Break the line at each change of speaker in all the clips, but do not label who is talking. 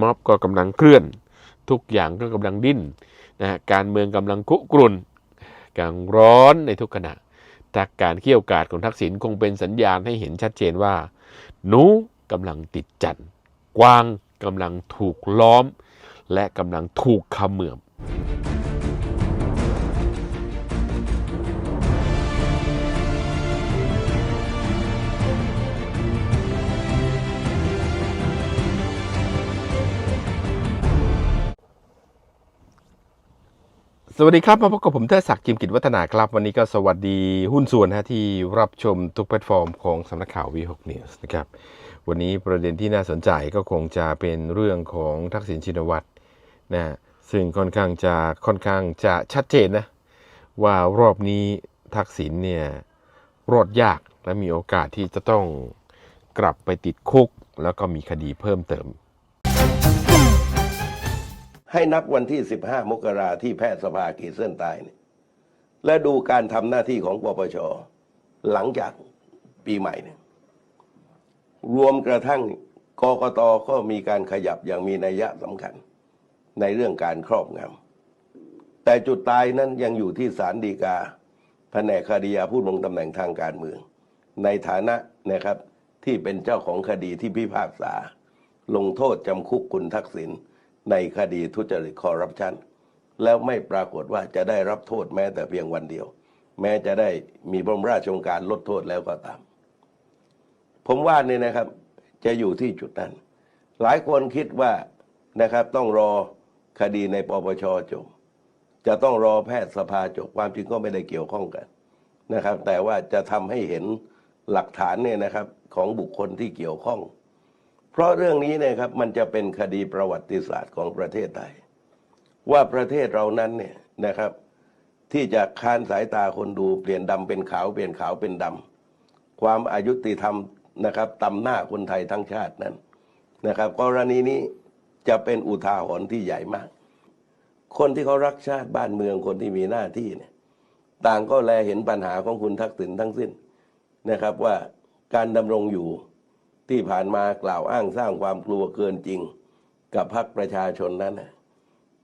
ม็อบก็กำลังเคลื่อน ทุกอย่างก็กำลังดิ้นนะการเมืองกำลังคุกรุ่นกำลังร้อนในทุกขณะจาการเขี่ยวกาดของทักษิณคงเป็นสัญญาณให้เห็นชัดเจนว่า หนูกำลังติดจันทร์กวางกำลังถูกล้อม และกำลังถูกขมือบ สวัสดีครับ มาพบกับผมเทอศักดิ์จิมกิจวัฒนาครับ วันนี้ก็สวัสดีหุ้นส่วนนะที่รับชมทุกแพลตฟอร์มของสำนักข่าว V6 News นะครับ วันนี้ประเด็นที่น่าสนใจก็คงจะเป็นเรื่องของทักษิณชินวัตรนะซึ่งค่อนข้างจะค่อนข้างจะชัดเจนนะ ว่ารอบนี้ทักษิณเนี่ยรอดยากและมีโอกาสที่จะต้องกลับไปติดคุก แล้วก็มีคดีเพิ่มเติม
ให้นับวันที่ 15 มกราที่แพทยสภาขีดเส้นใต้เนี่ยและดูการทำหน้าที่ของปปช หลังจากปีใหม่เนี่ยรวมกระทั่งกกตก็มีการขยับอย่างมีนัยยะสำคัญในเรื่องการครอบงำแต่จุดตายนั้นยังอยู่ที่ศาลฎีกาแผนกคดียาผู้ลงตำแหน่งทางการเมือง ในฐานะนะครับที่เป็นเจ้าของคดีที่พิพากษา ลงโทษจำคุกคุณทักษิณ ในคดีทุจริตคอร์รัปชันแล้วไม่ปรากฏว่าจะได้รับโทษแม้แต่เพียงวันเดียว แม้จะได้มีบรมราชโองการลดโทษแล้วก็ตาม ผมว่าเนี่ยนะครับ จะอยู่ที่จุดนั้น หลายคนคิดว่านะครับต้องรอคดีในปปชจบจะต้องรอแพทยสภาจบความจริงก็ไม่ได้เกี่ยวข้องกันนะครับ แต่ว่าจะทำให้เห็นหลักฐานเนี่ยนะครับของบุคคลที่เกี่ยวข้อง ราะเรื่องนี้เนะครับมันจะเป็นคดีประวัติศาสตร์ของประเทศไทย ว่าประเทศเรานั้นเนี่ยนะครับ ที่จะค้านสายตาคนดูเปลี่ยนดำเป็นขาวเปลี่ยนขาวเป็นดำความอายุติธรรมนะครับตำหน้าคนไทยทั้งชาตินั้นนะครับกรณีนี้จะเป็นอุทาหรณ์ที่ใหญ่มาก คนที่เขารักชาติบ้านเมืองคนที่มีหน้าที่เนี่ยต่างก็แลเห็นปัญหาของคุณทักษิณทั้งสิ้นนะครับว่าการดำรงอยู่ ที่ผ่านมากล่าวอ้างสร้างความกลัวเกินจริง กับพรรคประชาชนนั้นน่ะ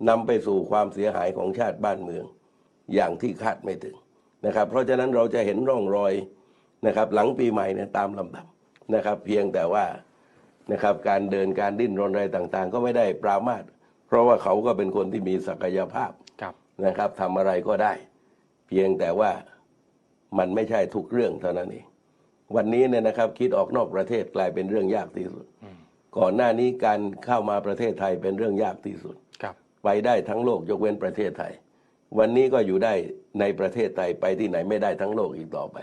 นำไปสู่ความเสียหายของชาติบ้านเมือง อย่างที่คาดไม่ถึงนะครับ เพราะฉะนั้นเราจะเห็นร่องรอยนะครับ หลังปีใหม่เนี่ยตามลำดับนะครับ เพียงแต่ว่านะครับการเดินการดิ้นรนอะไรต่างๆ ก็ไม่ได้ปรามาสเพราะว่าเขาก็เป็นคนที่มีศักยภาพ
ครับ
นะครับทำอะไรก็ได้ เพียงแต่ว่ามันไม่ใช่ทุกเรื่องเท่านั้นเอง วันนี้เนี่ยนะครับคิดออกนอกประเทศกลายเป็นเรื่องยากที่สุด ก่อนหน้านี้การเข้ามาประเทศไทยเป็นเรื่องยากที่สุด
ครับ
ไปได้ทั้งโลกยกเว้นประเทศไทย วันนี้ก็อยู่ได้ในประเทศไทยไปที่ไหนไม่ได้ทั้งโลกอีกต่อไป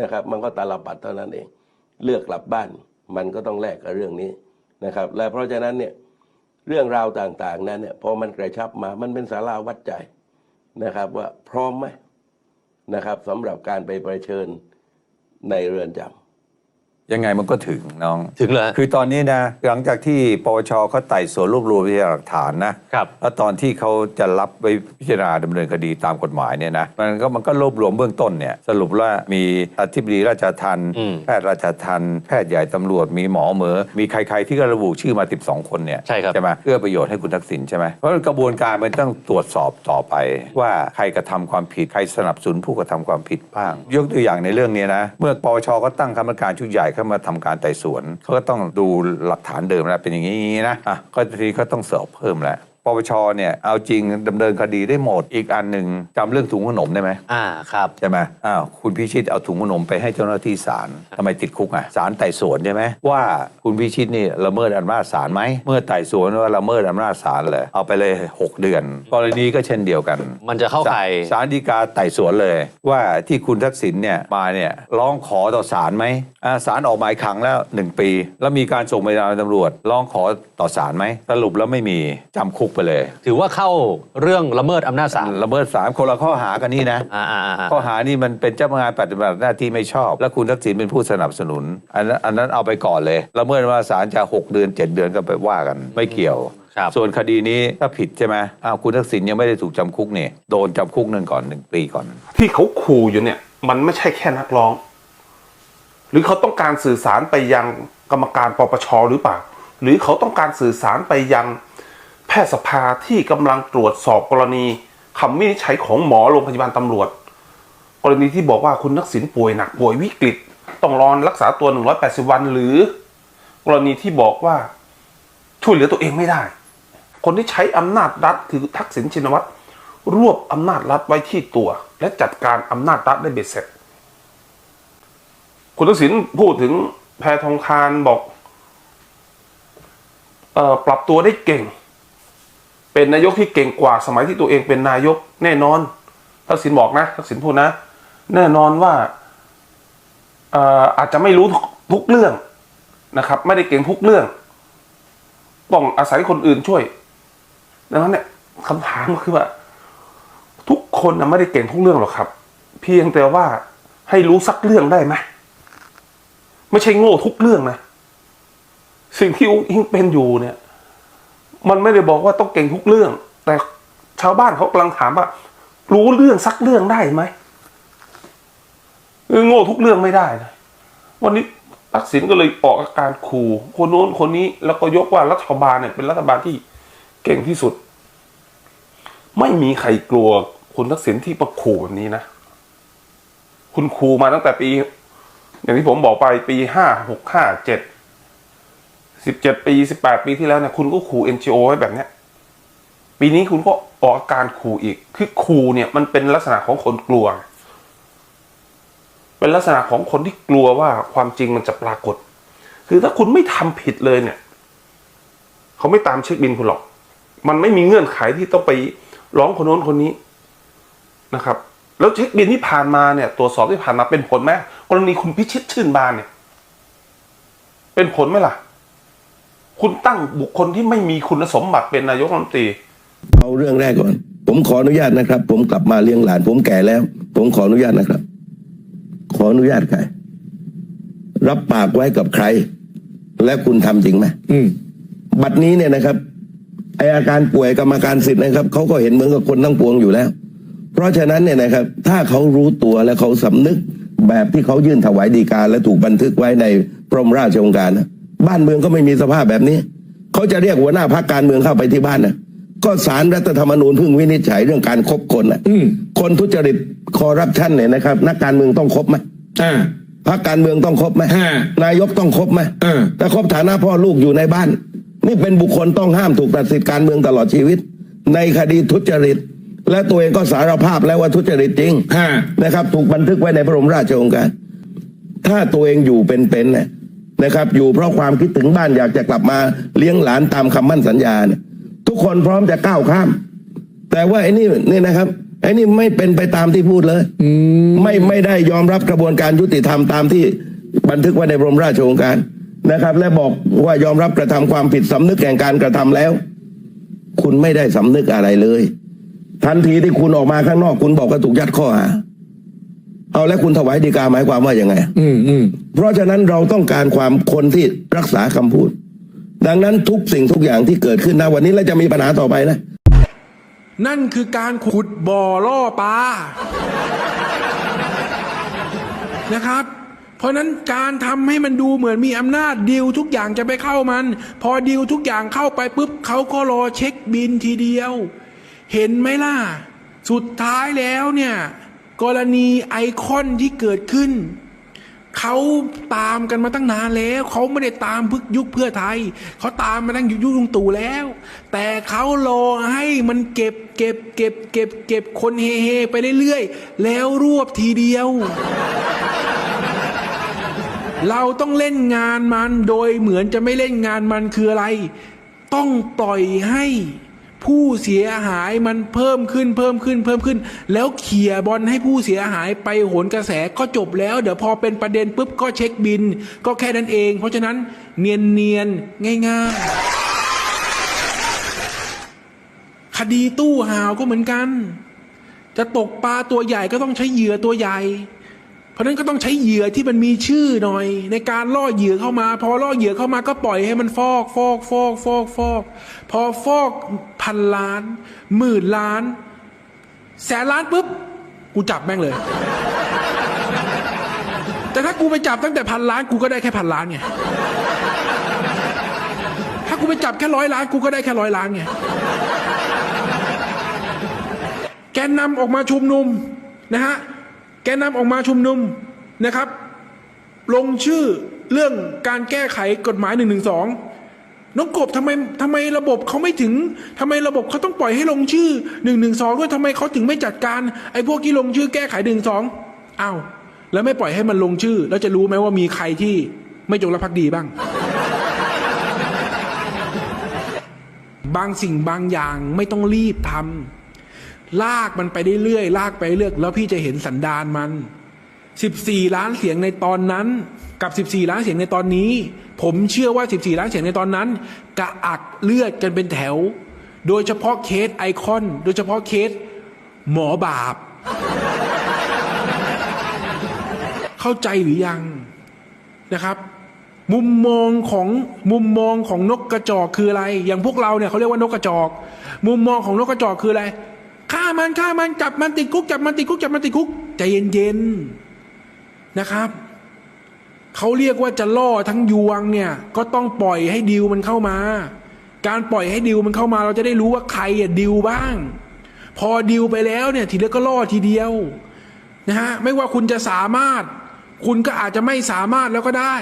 นะครับ มันก็ตาลปัดเท่านั้นเอง เลือกกลับบ้านมันก็ต้องแลกกับเรื่องนี้นะครับ และเพราะฉะนั้นเนี่ยเรื่องราวต่างๆนั้นเนี่ยพอมันกระชับมามันเป็นสาราวัดใจนะครับ ว่าพร้อมไหมนะครับสำหรับการไปประชิญ ในเรือนจำ
ยังไงมันก็ถึงน้อง
ถึงเลย
คือตอนนี้นะ หลังจากที่ปปชเขาไต่สวนรวบรวมพยานหลักฐานนะครับแล้วตอนที่เขาจะรับไปพิจารณาดำเนินคดีตามกฎหมายเนี่ยนะมันก็มันก็รวบรวมเบื้องต้นเนี่ยสรุปว่ามีอธิบดีราชทัณฑ์
อืม
แพทย์ราชทัณฑ์แพทย์ใหญ่ตำรวจมีหมอเหมอมีใครๆที่ก็ระบุชื่อมา 12 คนเนี่ย
ใช่ครับ
ใช่ไหมเพื่อประโยชน์ให้คุณทักษิณใช่ไหมเพราะกระบวนการมันต้องตรวจสอบต่อไป ว่าใครกระทำความผิดใครสนับสนุนผู้กระทำความผิดบ้าง ยกตัวอย่างในเรื่องนี้นะเมื่อปปชก็ตั้งคณะกรรมการชุดใหญ่เข้ามาทำการไต่สวนเขาก็ต้องดูหลักฐานเดิมแล้วเป็นอย่างนี้นะอะก็ทีนี้เขาต้องสอบเพิ่มแล้ว ปปชเนี่ยเอาจริงดำเนินคดีได้หมดอีกอันหนึ่งจำเรื่องถุงขนมได้ไหม
อ่าครับ
ใช่ไหมอ้าวคุณพิชิตเอาถุงขนมไปให้เจ้าหน้าที่ศาลทำไมติดคุกอะศาลไต่สวนใช่ไหมว่าคุณพิชิตนี่ละเมิดอำนาจศาลไหมเมื่อไต่สวนว่าละเมิดอำนาจศาลเลยเอาไปเลย 6 เดือนกรณีก็เช่นเดียวกัน
มันจะเข้าใคร
ศาลฎีกาไต่สวนเลย ว่าที่คุณทักษิณเนี่ยมาเนี่ยร้องขอต่อศาลไหมอ่าศาลออกหมายขังแล้ว 1 ปี แล้วมีการส่งไปยังตำรวจร้องขอต่อศาลไหมสรุปแล้วไม่มีจำคุกไปเลย
ถือว่าเข้าเรื่องละเมิดอำนาจศาล
ละเมิดศาลคนละข้อหากันนี่นะ
อ่าอ่าอ่า
ข้อหานี่มันเป็นเจ้าพนักงานปฏิบัติหน้าที่ไม่ชอบ และคุณทักษิณเป็นผู้สนับสนุน อันนั้นอันนั้นเอาไปก่อนเลยละเมิดว่าศาลจะ 6 เดือน 7 เดือนก็ไปว่ากัน ไม่เกี่ยว
ครับ
ส่วนคดีนี้ถ้าผิดใช่ไหมอ้าวคุณทักษิณยังไม่ได้ถูกจำคุกนี่โดนจำคุกหนึ่งก่อนหนึ่งปีก่อน
ที่เขาขู่อยู่เนี่ย มันไม่ใช่แค่นักร้อง หรือเขาต้องการสื่อสารไปยังกรรมการปปชหรือเปล่า หรือเขาต้องการสื่อสารไปยังแพทยสภาที่กำลังตรวจสอบกรณีคำวินิจฉัยของหมอโรงพยาบาลตำรวจ กรณีที่บอกว่าคุณทักษิณป่วยหนักป่วยวิกฤต ต้องรอนรักษาตัว 180 วัน หรือ กรณีที่บอกว่าช่วยเหลือตัวเองไม่ได้ คนที่ใช้อำนาจรัฐคือทักษิณชินวัตรรวบอำนาจรัฐไว้ที่ตัว และจัดการอำนาจรัฐได้เบ็ดเสร็จ คุณทักษิณพูดถึงแพทองทานบอกออปรับตัวได้เก่ง เป็นนายกที่เก่งกว่าสมัยที่ตัวเองเป็นนายกแน่นอนทักษิณบอกนะทักษิณพูดนะ แน่นอนว่าเอ่อาจจะไม่รู้ทุกทุกเรื่องนะครับ ไม่ได้เก่งทุกเรื่อง ต้องอาศัยคนอื่นช่วย ดังนั้นเนี่ยคำถามก็คือว่า ทุกคนนะไม่ได้เก่งทุกเรื่องหรอกครับ เพียงแต่ว่าให้รู้สักเรื่องได้ไหมไม่ใช่โง่ทุกเรื่องนะ สิ่งที่อุ้งอิงเป็นอยู่เนี่ย มันไม่ได้บอกว่าต้องเก่งทุกเรื่อง แต่ชาวบ้านเขากำลังถามว่า รู้เรื่องสักเรื่องได้ไหมโง่ทุกเรื่องไม่ได้นะวันนี้ทักษิณก็เลยออกอาการขู่คนโน้นคนนี้แล้วก็ยกว่ารัฐบาลเนี่ยเป็นรัฐบาลที่เก่งที่สุด ไม่มีใครกลัวคุณทักษิณที่มาขู่แบบนี้นะ คุณขู่มาตั้งแต่ปี อย่างที่ผมบอกไปปีห้าหกห้าเจ็ด สิบเจ็ดปีสิบแปดปีที่แล้วเนี่ยคุณก็ขู่ NGO ไว้แบบเนี้ยปีนี้คุณก็ออกอาการขู่อีก คือขู่เนี่ยมันเป็นลักษณะของคนกลัว เป็นลักษณะของคนที่กลัวว่าความจริงมันจะปรากฏ คือถ้าคุณไม่ทำผิดเลยเนี่ย เขาไม่ตามเช็คบินคุณหรอก มันไม่มีเงื่อนไขที่ต้องไปร้องคนโน้นคนนี้นะครับ แล้วเช็คบินที่ผ่านมาเนี่ยตรวจสอบที่ผ่านมาเป็นผลไหมกรณีคุณพิชิตชื่นบานเนี่ย เป็นผลไหมล่ะ คุณตั้งบุคคลที่ไม่มีคุณสมบัติเป็นนายกรัฐมนตรี
เอาเรื่องแรกก่อน ผมขออนุญาตนะครับ ผมกลับมาเลี้ยงหลาน ผมแก่แล้ว ผมขออนุญาตนะครับ ขออนุญาตใครรับปากไว้กับใคร และคุณทำจริงไหมบัดนี้เนี่ยนะครับไออาการป่วยกรรมการสิทธิ์นะครับเขาก็เห็นเหมือนกับคนทั้งปวงอยู่แล้ว เพราะฉะนั้นเนี่ยนะครับ ถ้าเขารู้ตัวและเขาสำนึกแบบที่เขายื่นถวายดีกาและถูกบันทึกไว้ในพระบรมราชโองการนะ บ้านเมืองก็ไม่มีสภาพแบบนี้ เขาจะเรียกหัวหน้าพรรคการเมืองเข้าไปที่บ้านนะก็สารรัฐธรรมนูญเพิ่งวินิจฉัยเรื่องการคบคนนะคนทุจริตคอร์รัปชันเนี่ยนะครับ นักการเมืองต้องคบไหม
อ่า
พรรคการเมืองต้องครบไหม
ฮะ
นายกต้องครบไหม
เออ
แต่ครบฐานะพ่อลูกอยู่ในบ้าน นี่เป็นบุคคลต้องห้ามถูกตัดสิทธิการเมืองตลอดชีวิต ในคดีทุจริต และตัวเองก็สารภาพแล้วว่าทุจริตจริง
ฮะ
นะครับ ถูกบันทึกไว้ในพระบรมราชโองการ ถ้าตัวเองอยู่เป็นๆเนี่ย นะครับ อยู่เพราะความคิดถึงบ้านอยากจะกลับมาเลี้ยงหลานตามคำมั่นสัญญาเนี่ยทุกคนพร้อมจะก้าวข้าม แต่ว่าไอ้นี่นี่นะครับไอ้นี่ไม่เป็นไปตามที่พูดเลยไม่ไม่ได้ยอมรับกระบวนการยุติธรรมตามที่บันทึกไว้ในบรมราชโองการนะครับ และบอกว่ายอมรับกระทำความผิดสำนึกแห่งการกระทำแล้ว คุณไม่ได้สำนึกอะไรเลย ทันทีที่คุณออกมาข้างนอก คุณบอกว่าถูกยัดข้อหา เอาแล้วคุณถวายดีกาหมายความว่าอย่างไง
อืมอืม
เพราะฉะนั้นเราต้องการความคนที่รักษาคำพูด ดังนั้นทุกสิ่งทุกอย่างที่เกิดขึ้นนะวันนี้และจะมีปัญหาต่อไปนะ
นั่นคือการขุดบ่อล่อปลานะครับ เพราะฉะนั้นการทำให้มันดูเหมือนมีอำนาจดิวทุกอย่างจะไปเข้ามัน พอดิวทุกอย่างเข้าไปปุ๊บเขาก็รอเช็คบินทีเดียว เห็นไหมล่ะ สุดท้ายแล้วเนี่ย กรณีไอคอนที่เกิดขึ้น เขาตามกันมาตั้งนานแล้ว เขาไม่ได้ตามพึกยุคเพื่อไทย เขาตามมาตั้งยุคยุคลุงตู่แล้ว แต่เขารอให้มันเก็บเก็บเก็บเก็บเก็บคนเฮเฮไปเรื่อยๆ แล้วรวบทีเดียว เราต้องเล่นงานมันโดยเหมือนจะไม่เล่นงานมันคืออะไร ต้องปล่อยให้ ผู้เสียหายมันเพิ่มขึ้นเพิ่มขึ้นเพิ่มขึ้น แล้วเขี่ยบอลให้ผู้เสียหายไปโหนกระแสก็จบแล้ว เดี๋ยวพอเป็นประเด็นปุ๊บก็เช็คบิน ก็แค่นั้นเอง เพราะฉะนั้นเนียนเนียนๆง่ายๆ คดีตู้หาวก็เหมือนกัน จะตกปลาตัวใหญ่ก็ต้องใช้เหยื่อตัวใหญ่ เพราะนั้นก็ต้องใช้เหยื่อที่มันมีชื่อหน่อย ในการล่อเหยื่อเข้ามา พอล่อเหยื่อเข้ามาก็ปล่อยให้มันฟอกฟอกฟอกฟอกฟอก พอฟอกพันล้านหมื่นล้าน แสนล้านปุ๊บกูจับแม่งเลย แต่ถ้ากูไปจับตั้งแต่พันล้านกูก็ได้แค่พันล้านไงถ้ากูไปจับแค่ร้อยล้านกูก็ได้แค่ร้อยล้านไงแกนนำออกมาชุมนุมนะฮะ แกนนำออกมาชุมนุมนะครับ ลงชื่อเรื่องการแก้ไขกฎหมายหนึ่งหนึ่งสองน้องกบทำไมทำไมระบบเขาไม่ถึงทำไมระบบเขาต้องปล่อยให้ลงชื่อหนึ่งหนึ่งสองด้วยทำไมเขาถึงไม่จัดการไอ้พวกที่ลงชื่อแก้ไขหนึ่งสองอ้าวแล้วไม่ปล่อยให้มันลงชื่อ แล้วจะรู้ไหมว่ามีใครที่ไม่จงรักภักดีบ้าง บางสิ่งบางอย่างไม่ต้องรีบทำ ลากมันไปเรื่อยๆลากไปเรื่อยแล้วพี่จะเห็นสันดานมัน14ล้านเสียงในตอนนั้น กับ14ล้านเสียงในตอนนี้ ผมเชื่อว่า14ล้านเสียงในตอนนั้น กระอักเลือดกันเป็นแถว โดยเฉพาะเคสไอคอน โดยเฉพาะเคส หมอบาป เข้าใจหรือยังนะครับ มุมมองของมุมมองของนกกระจอกคืออะไร อย่างพวกเราเนี่ยเขาเรียกว่านกกระจอก มุมมองของนกกระจอกคืออะไร ฆ่ามันฆ่ามันจับมันติดคุกจับมันติดคุกจับมันติดคุกใจเย็นๆนะครับเขาเรียกว่าจะล่อทั้งยวงเนี่ย ก็ต้องปล่อยให้ดิวมันเข้ามา การปล่อยให้ดิวมันเข้ามา เราจะได้รู้ว่าใครอะดิวบ้าง พอดิวไปแล้วเนี่ย ทีเดียวก็ล่อทีเดียวนะฮะไม่ว่าคุณจะสามารถ คุณก็อาจจะไม่สามารถแล้วก็ได้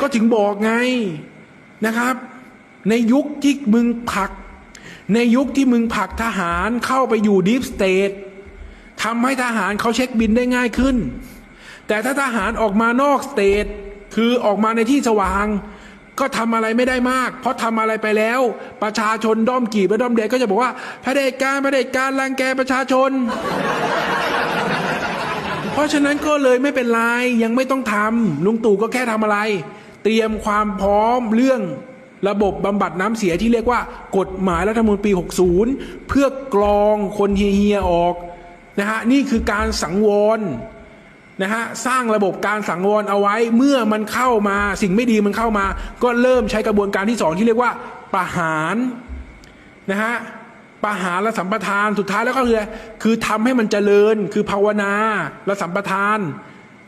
ก็ถึงบอกไงนะครับ ในยุคที่มึงผัก ในยุคที่มึงผลักทหารเข้าไปอยู่ดีฟสเตททำให้ทหารเขาเช็คบินได้ง่ายขึ้น แต่ถ้าทหารออกมานอกสเตทคือออกมาในที่สว่าง ก็ทำอะไรไม่ได้มาก เพราะทำอะไรไปแล้ว ประชาชนด้อมกีบและด้อมเด็กก็จะบอกว่าพระเด็จการพระเด็จการรังแกประชาชน เพราะฉะนั้นก็เลยไม่เป็นไรยังไม่ต้องทำลุงตู่ก็แค่ทำอะไร เตรียมความพร้อมเรื่อง ระบบบำบัดน้ำเสียที่เรียกว่ากฎหมายรัฐธรรมนูญปี 60 เพื่อกรองคนเฮียๆออกนะฮะนี่คือการสังวรนะฮะสร้างระบบการสังวรเอาไว้เมื่อมันเข้ามาสิ่งไม่ดีมันเข้ามา ก็เริ่มใช้กระบวนการที่สองที่เรียกว่าประหารนะฮะประหารและสัมปทานสุดท้ายแล้วก็คือคือทำให้มันเจริญคือภาวนาและสัมปทาน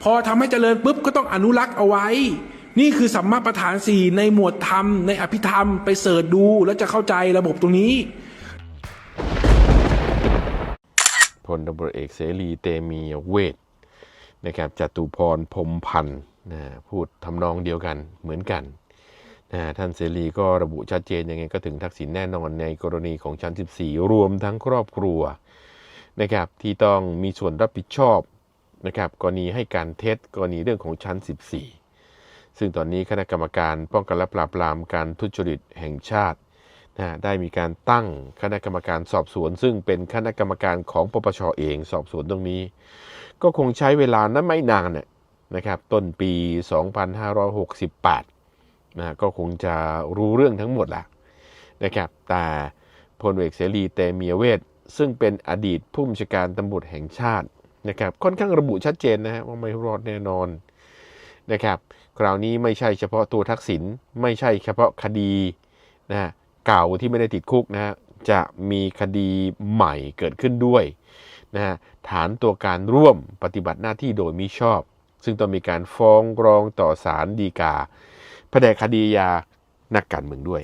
พอทำให้เจริญปุ๊บก็ต้องอนุรักษ์เอาไว้ นี่คือสัมมาประธานสี่ในหมวดธรรม ในอภิธรรมไปเสิร์ชดู แล้วจะเข้าใจระบบตรงนี้
พลตำรวจเอกเสรีเตมีเวทนะครับจตุพรพรมพันธ์นะพูดทำนองเดียวกันเหมือนกันนะท่านเสรีก็ระบุชัดเจนยังไงก็ถึงทักษิณแน่นอนในกรณีของชั้น 14 รวมทั้งครอบครัวนะครับที่ต้องมีส่วนรับผิดชอบนะครับกรณีให้การเท็จกรณีเรื่องของชั้น 14 ซึ่งตอนนี้คณะกรรมการป้องกันและปราบปรามการทุจริตแห่งชาตินะได้มีการตั้งคณะกรรมการสอบสวน ซึ่งเป็นคณะกรรมการของปปชเองสอบสวนตรงนี้ ก็คงใช้เวลานั้นไม่นานนะครับต้นปี 2568นะก็คงจะรู้เรื่องทั้งหมดละนะครับแต่พลเอกเสรีเตมียเวทซึ่งเป็นอดีตผู้บัญชาการตำรวจแห่งชาตินะครับค่อนข้างระบุชัดเจนนะฮะว่าไม่รอดแน่นอนนะครับ คราวนี้ไม่ใช่เฉพาะตัวทักษิณไม่ใช่เฉพาะคดีนะฮะเก่าที่ไม่ได้ติดคุกนะจะมีคดีใหม่เกิดขึ้นด้วยนะฮะฐานตัวการร่วมปฏิบัติหน้าที่โดยมิชอบ ซึ่งต้องมีการฟ้องร้องต่อศาลฎีกาแผนกคดียานักการเมืองด้วย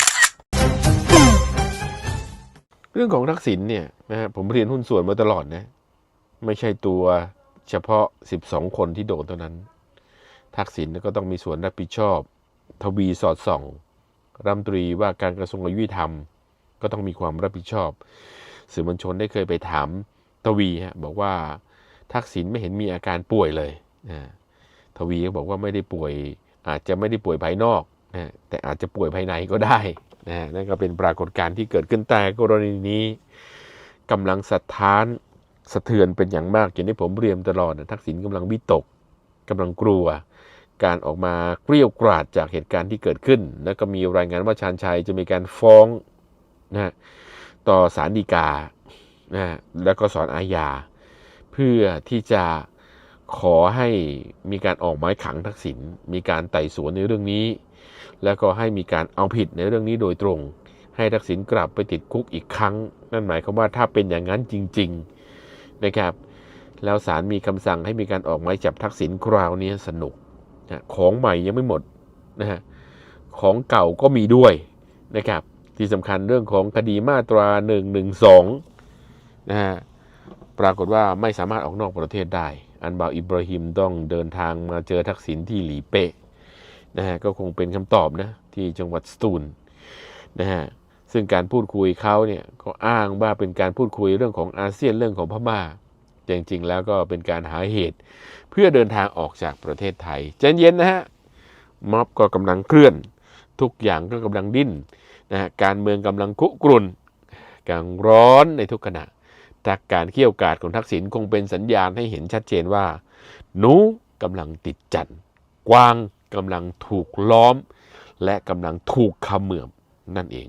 เรื่องของทักษิณเนี่ยนะฮะผมเรียนหุ้นส่วนมาตลอดนะไม่ใช่ตัวเฉพาะ 12 คนที่โดนเท่านั้น ทักษิณก็ต้องมีส่วนรับผิดชอบ ทวีสอดส่องรัฐมนตรีว่าการกระทรวงยุติธรรม ก็ต้องมีความรับผิดชอบ สื่อมวลชนได้เคยไปถามทวีฮะบอกว่าทักษิณไม่เห็นมีอาการป่วยเลยนะทวีก็บอกว่าไม่ได้ป่วย อาจจะไม่ได้ป่วยภายนอกนะแต่อาจจะป่วยภายในก็ได้นะนั่นก็เป็นปรากฏการณ์ที่เกิดขึ้นแต่กรณีนี้กำลังสะท้านสะเทือนเป็นอย่างมากอย่างที่ผมเรียนตลอดนะทักษิณกำลังวิตกกำลังกลัว การออกมาเกลี้ยวกราดจากเหตุการณ์ที่เกิดขึ้น แล้วก็มีรายงานว่าชาญชัยจะมีการฟ้องนะต่อศาลฎีกานะฮะแล้วก็สอนอาญา เพื่อที่จะขอให้มีการออกหมายขังทักษิณมีการไต่สวนในเรื่องนี้ แล้วก็ให้มีการเอาผิดในเรื่องนี้โดยตรง ให้ทักษิณกลับไปติดคุกอีกครั้ง นั่นหมายความว่าถ้าเป็นอย่างนั้นจริง ๆนะครับ แล้วศาลมีคำสั่งให้มีการออกหมายจับทักษิณคราวนี้สนุก นะของใหม่ยังไม่หมดนะฮะของเก่าก็มีด้วยนะครับที่สำคัญเรื่องของคดีมาตรา 112นะฮะปรากฏว่าไม่สามารถออกนอกประเทศได้ อันบ่าวอิบราฮิมต้องเดินทางมาเจอทักษิณที่หลีเป้นะฮะก็คงเป็นคำตอบนะที่จังหวัดสตูลนะฮะซึ่งการพูดคุยเขาเนี่ยก็อ้างว่าเป็นการพูดคุยเรื่องของอาเซียนเรื่องของพม่า จริงๆ แล้วก็เป็นการหาเหตุ เพื่อเดินทางออกจากประเทศไทยใจเย็นนะฮะม็อบก็กำลังเคลื่อน ทุกอย่างก็กำลังดิ้นนะฮะการเมืองกำลังคุกรุ่นกำลังร้อนในทุกขณะจากการเขี่ยวกาดของทักษิณคงเป็นสัญญาณให้เห็นชัดเจนว่า หนูกำลังติดจันทร์กวางกำลังถูกล้อม และกำลังถูกขมือบนั่นเอง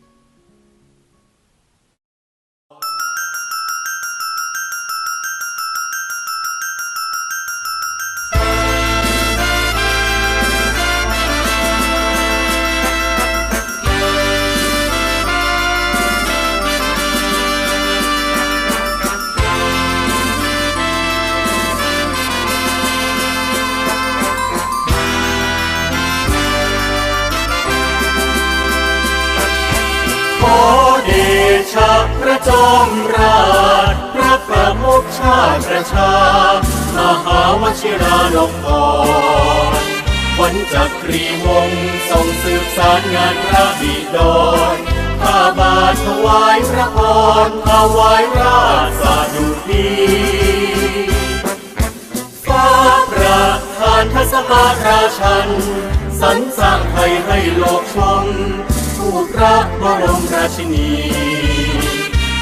มราชพระประมุขชาติประชามหาวชิราลงกรณ์วันจักรีวงศ์ทรงสืบสารงานพระบิดรข้าบาทถวายพระพรถวายราชสาดุดีฟ้าประทานทศมาราชันสรรสร้างไทยให้โลกชมผู้พระบรมราชินี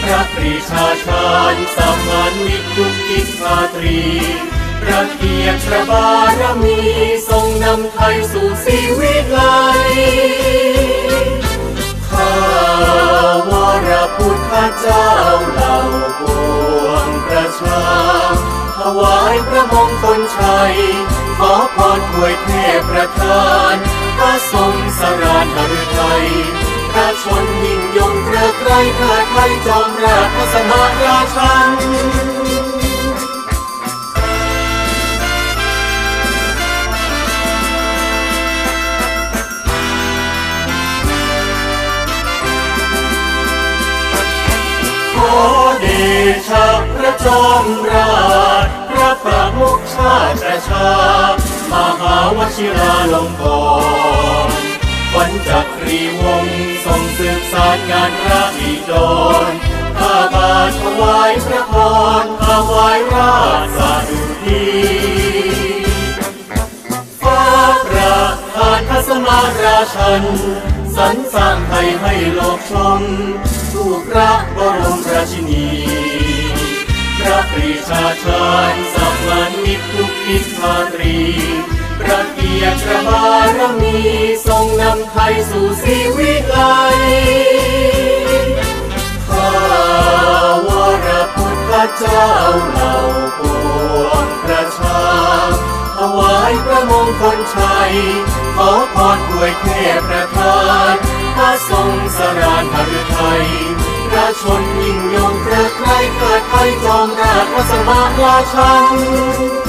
ระปรีชาชาญสามานมิตรทุกกิจพาตรีพระเกียรติพระบารมีทรงนำไทยสู่สีวิไลข้าวรพุทธเจ้าเหล่าปวงประชาถวายพระมงคลชัย ขอพรถวยเทพประทานพระทรงสรานหฤทัย ระชนยิ่งยงเกลือไกรเทิดไทยจอมราชพระสมาราชันขอเดชะพระจอมราชพระประมุขชาติประชามหาวชิราลงกรณ วันจักรีวงทรงสืบสารงานพระบิดรข้าบาทถวายพระพรถวายราชสาดุดีฟ้าประทานพระสมาราชันสรรสร้างไทยให้โลกชมผู้พระบรมราชินีพระปรีชาชาญสัมมันมิตรทุกกิจพาตรี ระเกียรติพระบารมีทรงนำไทยสู่สีวิไลข้าวรพุทธเจ้าเหล่าปวงประชาถวายพระมงคลชัย ขอพรถวยเทพประทานพระทรงสรานหฤทัยพระชนยิ่งยงเกลือไกรเกิดไทยจอมราชพระสมาราชัน